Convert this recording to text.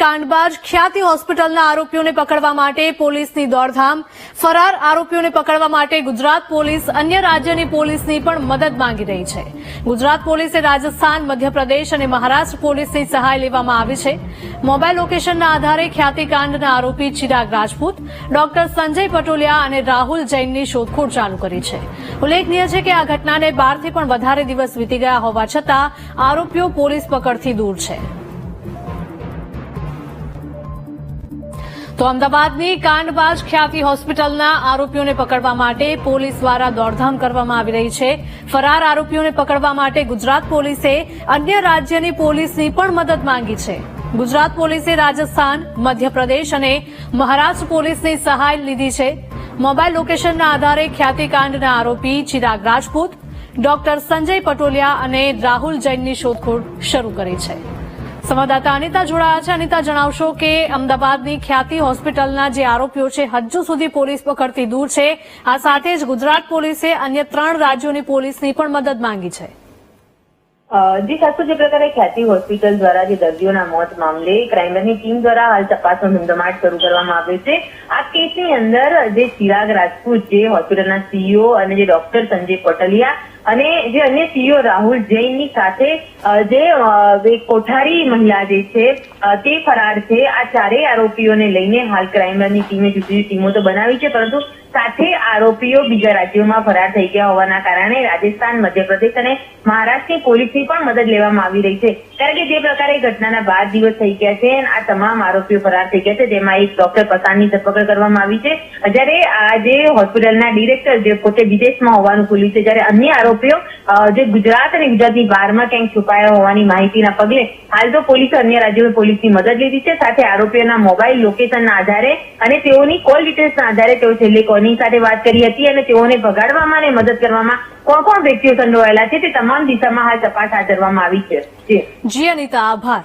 કાંડબાજ ખ્યાતિ હોસ્પિટલના આરોપીઓને પકડવા માટે પોલીસની દોડધામ. ફરાર આરોપીઓને પકડવા માટે ગુજરાત પોલીસ અન્ય રાજ્યની પોલીસની પણ મદદ માંગી રહી છે. ગુજરાત પોલીસે રાજસ્થાન, મધ્યપ્રદેશ અને મહારાષ્ટ્ર પોલીસની સહાય લેવામાં આવી છે. મોબાઈલ લોકેશનના આધારે ખ્યાતિકાંડના આરોપી ચિરાગ રાજપૂત, ડોક્ટર સંજય પટોલિયા અને રાહુલ જૈનની શોધખોળ ચાલુ કરી છે. ઉલ્લેખનીય છે કે આ ઘટનાને બારથી પણ વધારે દિવસ વીતી ગયા હોવા છતાં આરોપીઓ પોલીસ પકડથી દૂર છે. તો અમદાવાદની કાંડબાજ ખ્યાતિ હોસ્પિટલના આરોપીઓને પકડવા માટે પોલીસ દ્વારા દોડધામ કરવામાં આવી રહી છે. ફરાર આરોપીઓને પકડવા માટે ગુજરાત પોલીસે અન્ય રાજ્યની પોલીસની પણ મદદ માંગી છે. ગુજરાત પોલીસે રાજસ્થાન, મધ્યપ્રદેશ અને મહારાષ્ટ્ર પોલીસની સહાય લીધી છે. મોબાઈલ લોકેશનના આધારે ખ્યાતિકાંડના આરોપી ચિરાગ રાજપૂત, ડોક્ટર સંજય પટોલિયા અને રાહુલ જૈનની શોધખોળ શરૂ કરી છે. સંવાદદાતા અનિતા જોડાયા છે. અનિતા, જણાવશો કે અમદાવાદની ખ્યાતિ હોસ્પિટલના જે આરોપીઓ છે, હજુ સુધી પોલીસ પકડતી દૂર છે. આ સાથે જ ગુજરાત પોલીસે અન્ય ત્રણ રાજ્યોની પોલીસની પણ મદદ માંગી છે. જી સાચું જે પ્રકારે ખ્યાતિ હોસ્પિટલ દ્વારા જે દર્દીઓના મોત મામલે ક્રાઇમબ્રાન્ચની ટીમ દ્વારા હાલ તપાસનો ધમધમાટ શરૂ કરવામાં આવ્યો છે. આ કેસની અંદર જે ચિરાગ રાજપૂત, જે હોસ્પિટલના સીઈઓ અને જે ડોક્ટર સંજય પટલિયા અને જે અન્ય સીઈઓ રાહુલ જૈનની સાથે જે કોઠારી મહિલા જે છે તે ફરાર છે. આ ચારેય આરોપીઓને લઈને હાલ ક્રાઇમબ્રાન્ચની ટીમે જુદી ટીમો તો બનાવી છે, પરંતુ સાથે આરોપીઓ બીજા રાજ્યોમાં ફરાર થઈ ગયા હોવાના કારણે રાજસ્થાન, મધ્યપ્રદેશ અને મહારાષ્ટ્રની પોલીસની પણ મદદ લેવામાં આવી રહી છે. કારણ કે જે પ્રકારે ઘટનાના બાર દિવસ થઈ ગયા છે આ તમામ આરોપીઓ ફરાર થઈ ગયા છે તેમાં એક ડોક્ટર પસાનની ધરપકડ કરવામાં આવી છે. જ્યારે આ જે હોસ્પિટલના ડિરેક્ટર જે પોતે વિદેશમાં હોવાનું ખુલ્યું છે, જ્યારે અન્ય આરોપીઓ જે ગુજરાત અને ગુજરાતની બહારમાં ક્યાંક છુપાયા હોવાની માહિતીના પગલે હાલ તો પોલીસે અન્ય રાજ્યોની પોલીસની મદદ લીધી છે. સાથે આરોપીઓના મોબાઈલ લોકેશનના આધારે અને તેઓની કોલ ડિટેલ્સના આધારે તેઓ છેલ્લે કોની સાથે વાત કરી હતી અને તેઓને ભગાડવામાં અને મદદ કરવામાં કોણ કોણ વ્યક્તિઓ સંડોવાયેલા છે તે તમામ દિશામાં હાલ તપાસ હાથ ધરવામાં આવી છે. જી, અનિતા, આભાર.